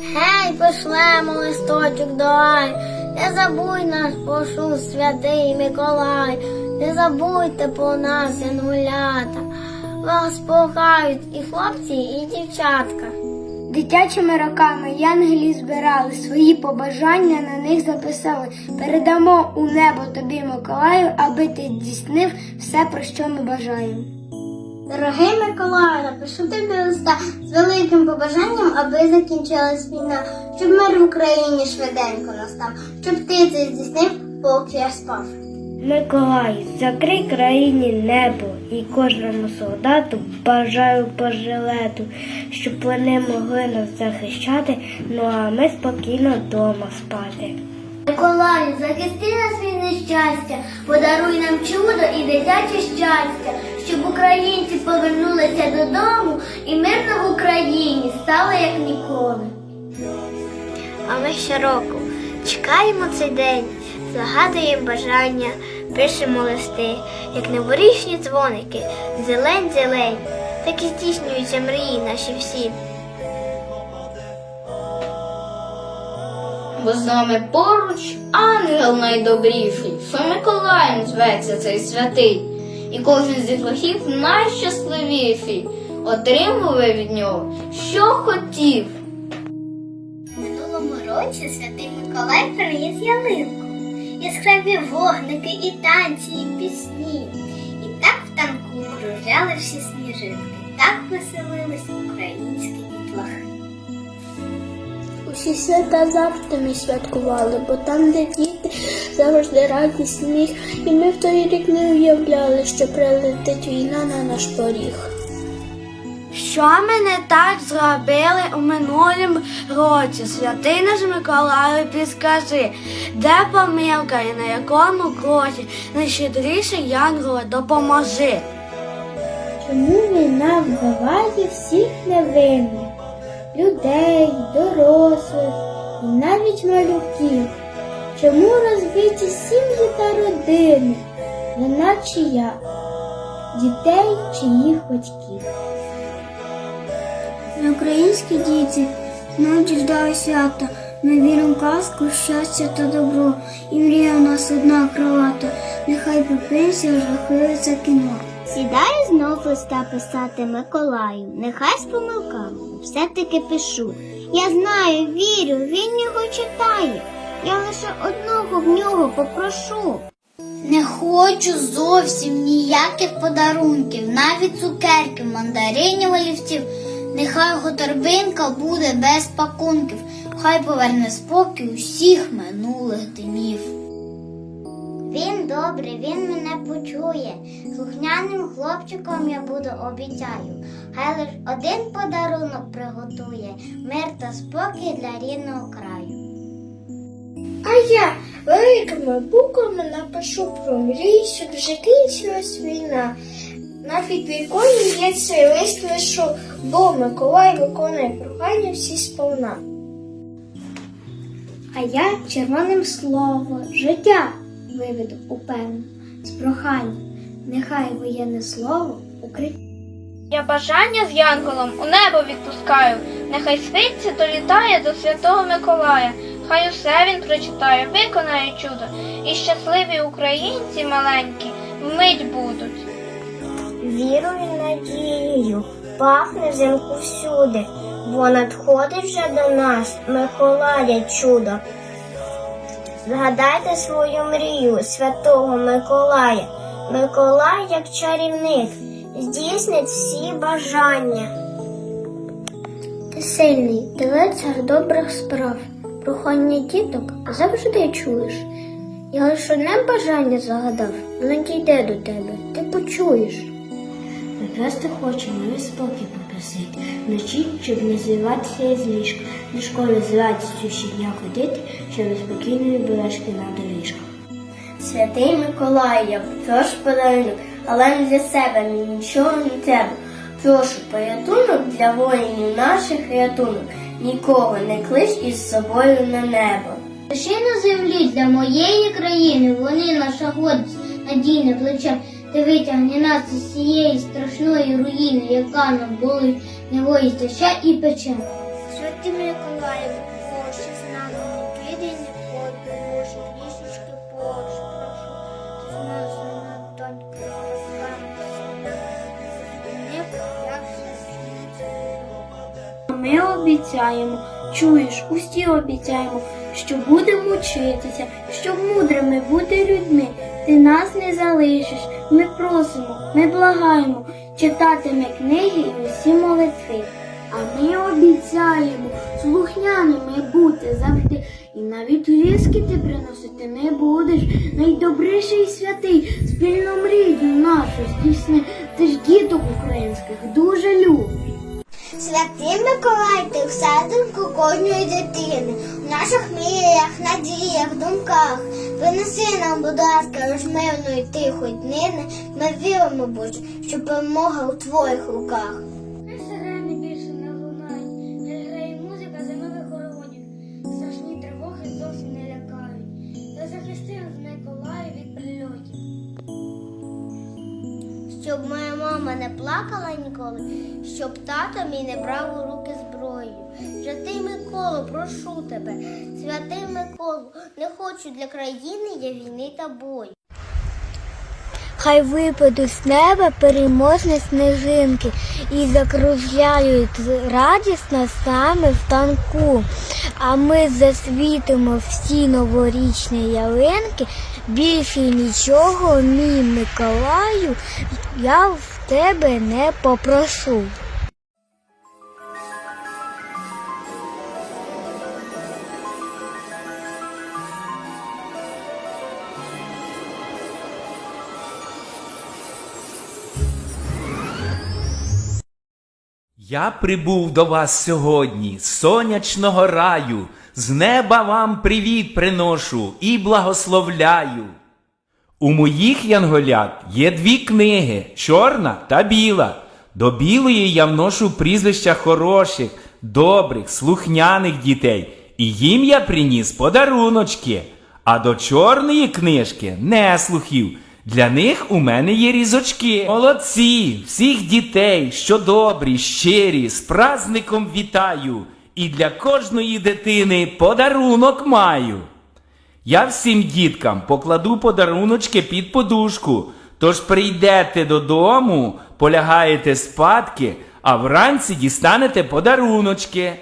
Гей, пошлемо листочок до не забудь наш пошу, святий Миколай, не забудьте про нас, янгулята. Вас похають і хлопці, і дівчатка. Дитячими роками янголі збирали свої побажання, на них записали. Передамо у небо тобі, Миколаю, аби ти здійснив все, про що ми бажаємо. Дорогий Миколаю, напишу тобі листа з великим побажанням, аби закінчилась війна, щоб мир в Україні швиденько настав, щоб ти це здійснив, поки я спав. Миколай, закрий країні небо і кожному солдату бажаю по жилету, щоб вони могли нас захищати, ну а ми спокійно вдома спати. Миколаю, захисти нас від нещастя, подаруй нам чудо і дитяче щастя, щоб українці повернулися додому і мирно в Україні стало як ніколи. А ми щороку чекаємо цей день, загадуємо бажання, пишемо листи, як новорічні дзвоники, зелень-зелень, так і здійснюються мрії наші всі. Бо з нами поруч ангел найдобріший, що Миколаєм зветься цей святий, і кожен з дітлахів найщасливіший. Отримав ви від нього, що хотів. Минулому році святий Миколай приніс ялинку, яскраві вогники і танці, і пісні. І так в танку кружляли всі сніжинки, так веселились українські дітлахи. Усі свята завжди ми святкували, бо там, де діти, завжди радість сміх, і ми в той рік не уявляли, що прилетить війна на наш поріг. Що ми не так зробили у минулому році? Святий наш Миколаю, підскажи, де помилка і на якому кроці найщедріший Янголе допоможи. Чому війна вбиває всіх невинних? Людей, дорослих і навіть малюків. Чому розбиті сім'ї та родини, неначе я, дітей чи їх батьків? Ми українські діти нам діждали свята, ми віримо казку, щастя та добро, і мрія в нас одна кровата, нехай попинся жахливе кіно. Сідаю знов листа писати Миколаю, нехай з помилками, все-таки пишу. Я знаю, вірю, він його читає. Я лише одного в нього попрошу. Не хочу зовсім ніяких подарунків, навіть цукерків, мандаринів, олівців. Нехай його торбинка буде без пакунків, хай поверне спокій усіх минулих днів. Він добрий, він мене почує. Слухняним хлопчиком я буду обіцяю. Хай лиш один подарунок приготує мир та спокій для рідного краю. А я великими буквами напишу про мрію, щоб вже кінчилась війна. На підвіконні я цей лист лишу, бо Миколай виконує прохання всі сповна. А я червоним слово життя виведу упевнено з прохання. Нехай воєнне слово укриття. Я бажання з янголом у небо відпускаю, нехай світці долітає до святого Миколая, хай усе він прочитає, виконає чудо, і щасливі українці маленькі вмить будуть. Вірою надією пахне взимку всюди, бо надходить вже до нас Миколая чудо. Згадайте свою мрію святого Миколая. Миколай, як чарівник, здійснить всі бажання. Ти сильний, ти лицар добрих справ. Прохання діток завжди чуєш. Я лише одне бажання загадав, воно дійде до тебе, ти почуєш. Ми просто хочемо навіть спокій попросити. Вночі, щоб не зливатися із ліжка. До школи з радістю щодня ходити, щоб спокійної бережки на доріжках. Святий Миколай, я прошу подарунок, але не для себе мені нічого не треба. Прошу порятунок для воїнів наших рятунок. Нікого не клич із собою на небо. Лиши на землі для моєї країни, вони наша гордість, надійне плече. Ти витягни нас із цієї страшної руїни, яка нам болить, не воїться і пече. Святий Миколаїв, Боже, з нами не піде ніколи, Боже, лісочки поруч, прошу, ти з нас на доньку, Ми обіцяємо, чуєш, усі обіцяємо, що будемо вчитися, щоб мудрими бути людьми. Ти нас не залишиш. Ми просимо, ми благаємо, читатиме книги і усі молитви. А ми обіцяємо слухняними бути завжди. І навіть ліски ти приносити не будеш. Найдобріший святий, спільну мрію нашу здійсни. Ти ж діток українських дуже любиш. Святий Миколай, ти в серденьку кожної дитини, в наших мріях, надіях, думках. Принеси нам, будь ласка, розмирної тихої днини. Ми віримо, Боже, що перемога у твоїх руках. Щоб моя мама не плакала ніколи, щоб тато мій не брав у руки зброю. Святий Миколо, прошу тебе, святий Миколо, не хочу для країни я війни та бою. Хай випадуть з неба переможні сніжинки і закружляють радісно саме в танку. А ми засвітимо всі новорічні ялинки. Більше нічого, мій Миколаю, я в тебе не попрошу. Я прибув до вас сьогодні сонячного раю, з неба вам привіт приношу і благословляю. У моїх янголят є дві книги чорна та біла. До білої я вношу прізвища хороших, добрих, слухняних дітей, і їм я приніс подаруночки. А до чорної книжки неслухів. Для них у мене є різочки. Молодці, всіх дітей, що добрі, щирі, з праздником вітаю. І для кожної дитини подарунок маю. Я всім діткам покладу подаруночки під подушку. Тож прийдете додому, полягаєте спадки, а вранці дістанете подаруночки.